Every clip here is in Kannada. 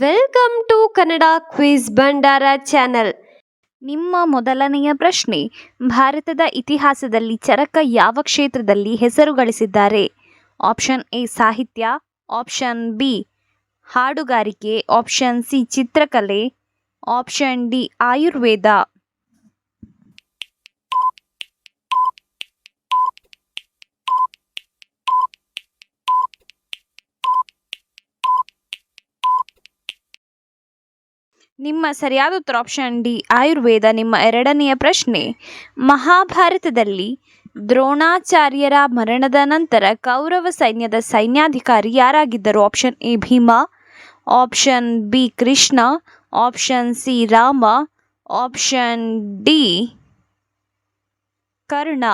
Welcome to Kannada quiz Bhandara channel ನಿಮ್ಮ ಮೊದಲನೆಯ ಪ್ರಶ್ನೆ, ಭಾರತದ ಇತಿಹಾಸದಲ್ಲಿ ಚರಕ ಯಾವ ಕ್ಷೇತ್ರದಲ್ಲಿ ಹೆಸರು ಗಳಿಸಿದ್ದಾರೆ? ಆಪ್ಷನ್ ಎ, ಸಾಹಿತ್ಯ. ಆಪ್ಷನ್ ಬಿ, ಹಾಡುಗಾರಿಕೆ. ಆಪ್ಷನ್ ಸಿ, ಚಿತ್ರಕಲೆ. Option D, Ayurveda. ನಿಮ್ಮ ಸರಿಯಾದ ಉತ್ತರ ಆಪ್ಷನ್ ಡಿ ಆಯುರ್ವೇದ, ನಿಮ್ಮ ಎರಡನೆಯ ಪ್ರಶ್ನೆ. ಮಹಾಭಾರತದಲ್ಲಿ ದ್ರೋಣಾಚಾರ್ಯರ ಮರಣದ ನಂತರ ಕೌರವ ಸೈನ್ಯದ ಸೈನ್ಯಾಧಿಕಾರಿ ಯಾರಾಗಿದ್ದರು? Option A Bhima option B Krishna option C Rama option D Karna.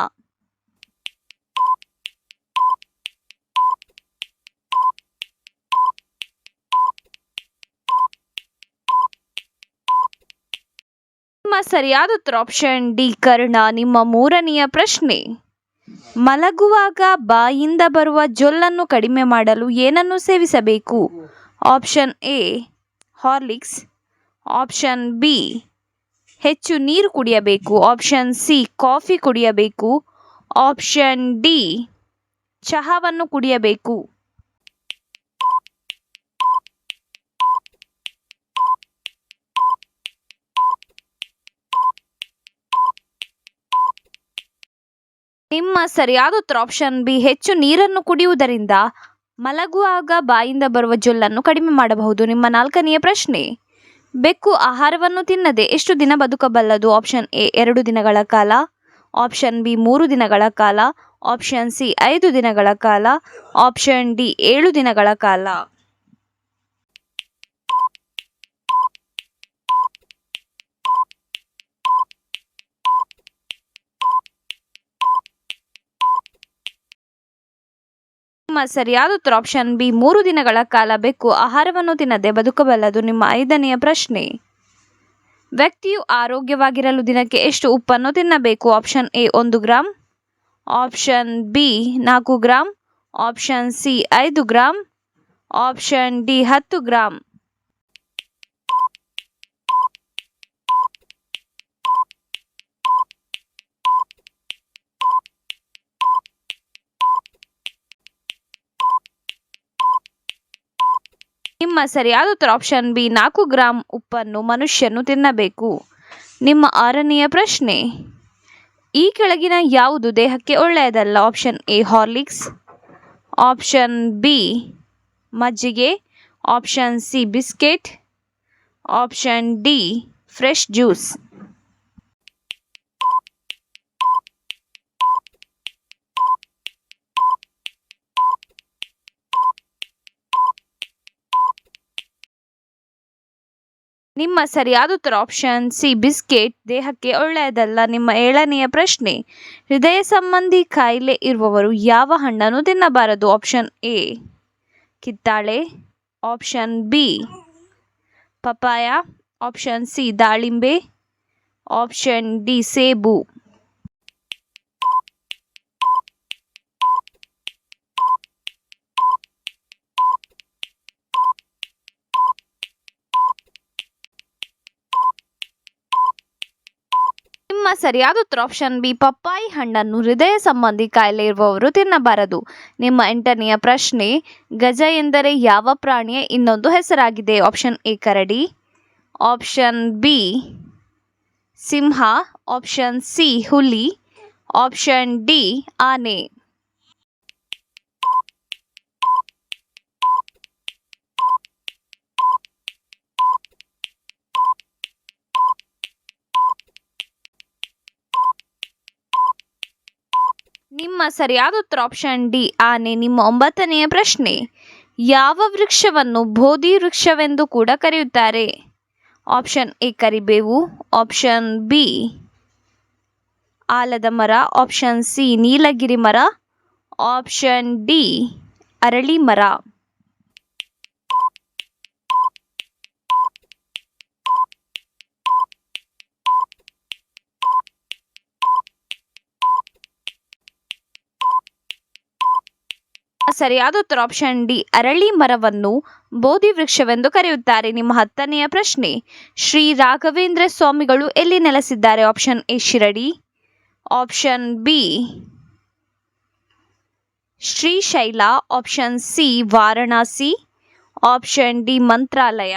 ನಿಮ್ಮ ಸರಿಯಾದ ಉತ್ತರ ಆಪ್ಷನ್ ಡಿ ಕರ್ಣ, ನಿಮ್ಮ ಮೂರನೆಯ ಪ್ರಶ್ನೆ. ಮಲಗುವಾಗ ಬಾಯಿಂದ ಬರುವ ಜೊಲ್ಲನ್ನು ಕಡಿಮೆ ಮಾಡಲು ಏನನ್ನು ಸೇವಿಸಬೇಕು? Option A Horlicks option B ಹೆಚ್ಚು ನೀರು ಕುಡಿಯಬೇಕು. ಆಪ್ಷನ್ ಸಿ ಕಾಫಿ ಕುಡಿಯಬೇಕು. ಆಪ್ಷನ್ ಡಿ ಚಹಾವನ್ನು ಕುಡಿಯಬೇಕು. ನಿಮ್ಮ ಸರಿಯಾದ ಉತ್ತರ ಆಪ್ಷನ್ ಬಿ ಹೆಚ್ಚು ನೀರನ್ನು ಕುಡಿಯುವುದರಿಂದ ಮಲಗುವಾಗ ಬಾಯಿಂದ ಬರುವ ಜೊಲ್ಲನ್ನು ಕಡಿಮೆ ಮಾಡಬಹುದು. ನಿಮ್ಮ ನಾಲ್ಕನೆಯ ಪ್ರಶ್ನೆ, ಬೆಕ್ಕು ಆಹಾರವನ್ನು ತಿನ್ನದೆ ಎಷ್ಟು ದಿನ ಬದುಕಬಲ್ಲದು? ಆಪ್ಷನ್ ಎ ಎರಡು ದಿನಗಳ ಕಾಲ. ಆಪ್ಷನ್ ಬಿ ಮೂರು ದಿನಗಳ ಕಾಲ. ಆಪ್ಷನ್ ಸಿ ಐದು ದಿನಗಳ ಕಾಲ. ಆಪ್ಷನ್ ಡಿ ಏಳು ದಿನಗಳ ಕಾಲ. ನಿಮ್ಮ ಸರಿಯಾದ ಉತ್ತರ ಆಪ್ಷನ್ ಬಿ ಮೂರು ದಿನಗಳ ಕಾಲ ಬೆಕ್ಕು ಆಹಾರವನ್ನು ತಿನ್ನದೆ ಬದುಕಬಲ್ಲದು ನಿಮ್ಮ ಐದನೆಯ ಪ್ರಶ್ನೆ. ವ್ಯಕ್ತಿಯು ಆರೋಗ್ಯವಾಗಿರಲು ದಿನಕ್ಕೆ ಎಷ್ಟು ಉಪ್ಪನ್ನು ತಿನ್ನಬೇಕು? ಆಪ್ಷನ್ ಎ ಒಂದು ಗ್ರಾಮ್ ಆಪ್ಷನ್ ಬಿ ನಾಲ್ಕು ಗ್ರಾಮ್ ಆಪ್ಷನ್ ಸಿ ಐದು ಗ್ರಾಮ್ ಆಪ್ಷನ್ ಡಿ ಹತ್ತು ಗ್ರಾಂ. ನಿಮ್ಮ ಸರಿಯಾದ ಉತ್ತರ ಆಪ್ಷನ್ ಬಿ ನಾಲ್ಕು ಗ್ರಾಂ ಉಪ್ಪನ್ನು ಮನುಷ್ಯನು ತಿನ್ನಬೇಕು. ನಿಮ್ಮ ಆರನೆಯ ಪ್ರಶ್ನೆ, ಈ ಕೆಳಗಿನ ಯಾವುದು ದೇಹಕ್ಕೆ ಒಳ್ಳೆಯದಲ್ಲ? Option A Horlicks option B ಮಜ್ಜಿಗೆ. Option C biscuit option D fresh juice ನಿಮ್ಮ ಸರಿಯಾದ ಉತ್ತರ ಆಪ್ಷನ್ ಸಿ ಬಿಸ್ಕೆಟ್ ದೇಹಕ್ಕೆ ಒಳ್ಳೆಯದಲ್ಲ ನಿಮ್ಮ ಏಳನೆಯ ಪ್ರಶ್ನೆ. ಹೃದಯ ಸಂಬಂಧಿ ಕಾಯಿಲೆ ಇರುವವರು ಯಾವ ಹಣ್ಣನ್ನು ತಿನ್ನಬಾರದು? Option A ಕಿತ್ತಾಳೆ. Option B papaya option C ದಾಳಿಂಬೆ. ಆಪ್ಷನ್ ಡಿ ಸೇಬು. ನಿಮ್ಮ ಸರಿಯಾದ ಉತ್ತರ ಆಪ್ಷನ್ ಬಿ ಪಪ್ಪಾಯಿ ಹಣ್ಣನ್ನು ಹೃದಯ ಸಂಬಂಧಿ ಕಾಯಿಲೆ ಇರುವವರು ತಿನ್ನಬಾರದು. ನಿಮ್ಮ ಎಂಟನೆಯ ಪ್ರಶ್ನೆ, ಗಜ ಎಂದರೆ ಯಾವ ಪ್ರಾಣಿಯ ಇನ್ನೊಂದು ಹೆಸರಾಗಿದೆ? ಆಪ್ಷನ್ ಎ ಕರಡಿ. ಆಪ್ಷನ್ ಬಿ ಸಿಂಹ. ಆಪ್ಷನ್ ಸಿ ಹುಲಿ. ಆಪ್ಷನ್ ಡಿ ಆನೆ. ನಿಮ್ಮ ಸರಿಯಾದ ಉತ್ತರ ಆಪ್ಷನ್ ಡಿ ಆನೆ ನಿಮ್ಮ ಒಂಬತ್ತನೆಯ ಪ್ರಶ್ನೆ. ಯಾವ ವೃಕ್ಷವನ್ನು ಬೋಧಿ ವೃಕ್ಷವೆಂದು ಕೂಡ ಕರೆಯುತ್ತಾರೆ. ಆಪ್ಷನ್ ಎ ಕರಿಬೇವು. ಆಪ್ಷನ್ ಬಿ ಆಲದ ಮರ. ಆಪ್ಷನ್ ಸಿ ನೀಲಗಿರಿ ಮರ. ಆಪ್ಷನ್ ಡಿ ಅರಳಿ ಮರ. ಸರಿಯಾದ ಉತ್ತರ ಆಪ್ಷನ್ ಡಿ ಅರಳಿ ಮರವನ್ನು ಬೋಧಿ ವೃಕ್ಷವೆಂದು ಕರೆಯುತ್ತಾರೆ. ನಿಮ್ಮ ಹತ್ತನೆಯ ಪ್ರಶ್ನೆ, ಶ್ರೀ ರಾಘವೇಂದ್ರ ಸ್ವಾಮಿಗಳು ಎಲ್ಲಿ ನೆಲೆಸಿದ್ದಾರೆ? Option A Shirdi. Option B Srisaila option C Varanasi. Option D Mantralaya.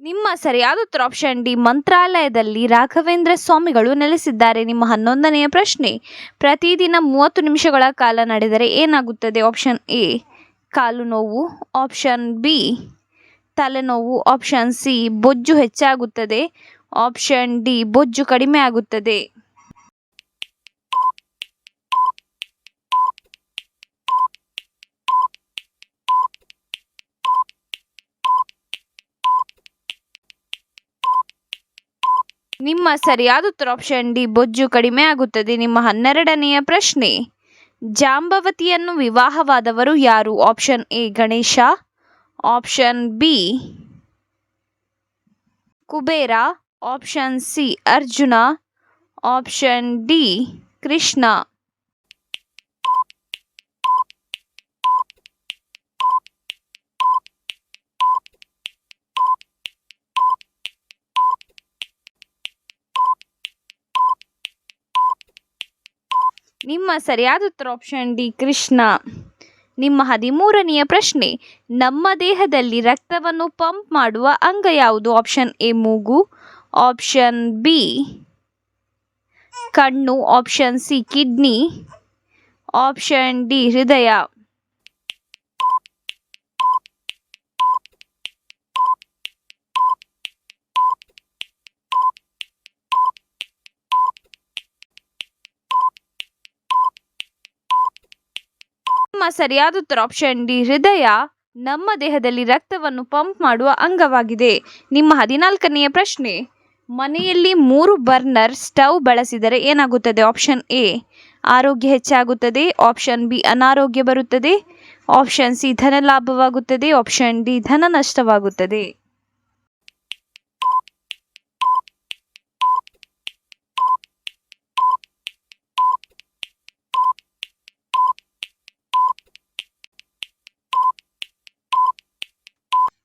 ನಿಮ್ಮ ಸರಿಯಾದ ಉತ್ತರ ಆಪ್ಷನ್ ಡಿ, ಮಂತ್ರಾಲಯದಲ್ಲಿ ರಾಘವೇಂದ್ರ ಸ್ವಾಮಿಗಳು ನೆಲೆಸಿದ್ದಾರೆ. ನಿಮ್ಮ ಹನ್ನೊಂದನೆಯ ಪ್ರಶ್ನೆ, ಪ್ರತಿದಿನ ಮೂವತ್ತು ನಿಮಿಷಗಳ ಕಾಲ ನಡೆದರೆ ಏನಾಗುತ್ತದೆ? ಆಪ್ಷನ್ ಎ, ಕಾಲು ನೋವು. ಆಪ್ಷನ್ ಬಿ ತಲೆನೋವು ಆಪ್ಷನ್ ಸಿ, ಬೊಜ್ಜು ಹೆಚ್ಚಾಗುತ್ತದೆ. ಆಪ್ಷನ್ ಡಿ, ಬೊಜ್ಜು ಕಡಿಮೆ ಆಗುತ್ತದೆ. ನಿಮ್ಮ ಸರಿಯಾದ ಉತ್ತರ ಆಪ್ಷನ್ ಡಿ ಬೊಜ್ಜು ಕಡಿಮೆ ಆಗುತ್ತದೆ. ನಿಮ್ಮ ಹನ್ನೆರಡನೆಯ ಪ್ರಶ್ನೆ, ಜಾಂಬವತಿಯನ್ನು ವಿವಾಹವಾದವರು ಯಾರು? Option A Ganesha. Option B Kubera. Option C Arjuna. Option D Krishna. ನಿಮ್ಮ ಸರಿಯಾದ ಉತ್ತರ ಆಪ್ಷನ್ ಡಿ, ಕೃಷ್ಣ. ನಿಮ್ಮ ಹದಿಮೂರನೆಯ ಪ್ರಶ್ನೆ, ನಮ್ಮ ದೇಹದಲ್ಲಿ ರಕ್ತವನ್ನು ಪಂಪ್ ಮಾಡುವ ಅಂಗ ಯಾವುದು? ಆಪ್ಷನ್ ಎ, ಮೂಗು. ಆಪ್ಷನ್ ಬಿ, ಕಣ್ಣು. Option C kidney option D, ಹೃದಯ. ನಿಮ್ಮ ಸರಿಯಾದ ಉತ್ತರ ಆಪ್ಷನ್ ಡಿ ಹೃದಯ ನಮ್ಮ ದೇಹದಲ್ಲಿ ರಕ್ತವನ್ನು ಪಂಪ್ ಮಾಡುವ ಅಂಗವಾಗಿದೆ. ನಿಮ್ಮ ಹದಿನಾಲ್ಕನೆಯ ಪ್ರಶ್ನೆ, ಮನೆಯಲ್ಲಿ ಮೂರು ಬರ್ನರ್ ಸ್ಟವ್ ಬಳಸಿದರೆ ಏನಾಗುತ್ತದೆ? ಆಪ್ಷನ್ ಎ ಆರೋಗ್ಯ ಹೆಚ್ಚಾಗುತ್ತದೆ. ಆಪ್ಷನ್ ಬಿ ಅನಾರೋಗ್ಯ ಬರುತ್ತದೆ. ಆಪ್ಷನ್ ಸಿ ಧನ ಲಾಭವಾಗುತ್ತದೆ ಆಪ್ಷನ್ ಡಿ ಧನ ನಷ್ಟವಾಗುತ್ತದೆ.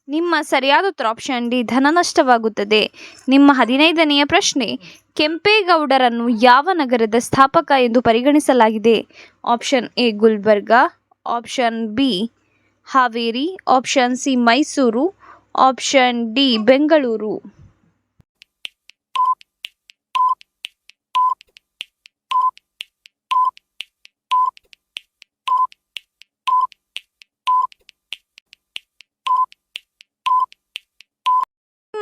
ನಿಮ್ಮ ಸರಿಯಾದ ಉತ್ತರ ಆಪ್ಷನ್ ಡಿ, ಧನ ನಷ್ಟವಾಗುತ್ತದೆ. ನಿಮ್ಮ ಹದಿನೈದನೆಯ ಪ್ರಶ್ನೆ, ಕೆಂಪೇಗೌಡರನ್ನು ಯಾವ ನಗರದ ಸ್ಥಾಪಕ ಎಂದು ಪರಿಗಣಿಸಲಾಗಿದೆ? Option A, Gulbarga option B, Haveri option C, Mysuru option D, Bengaluru.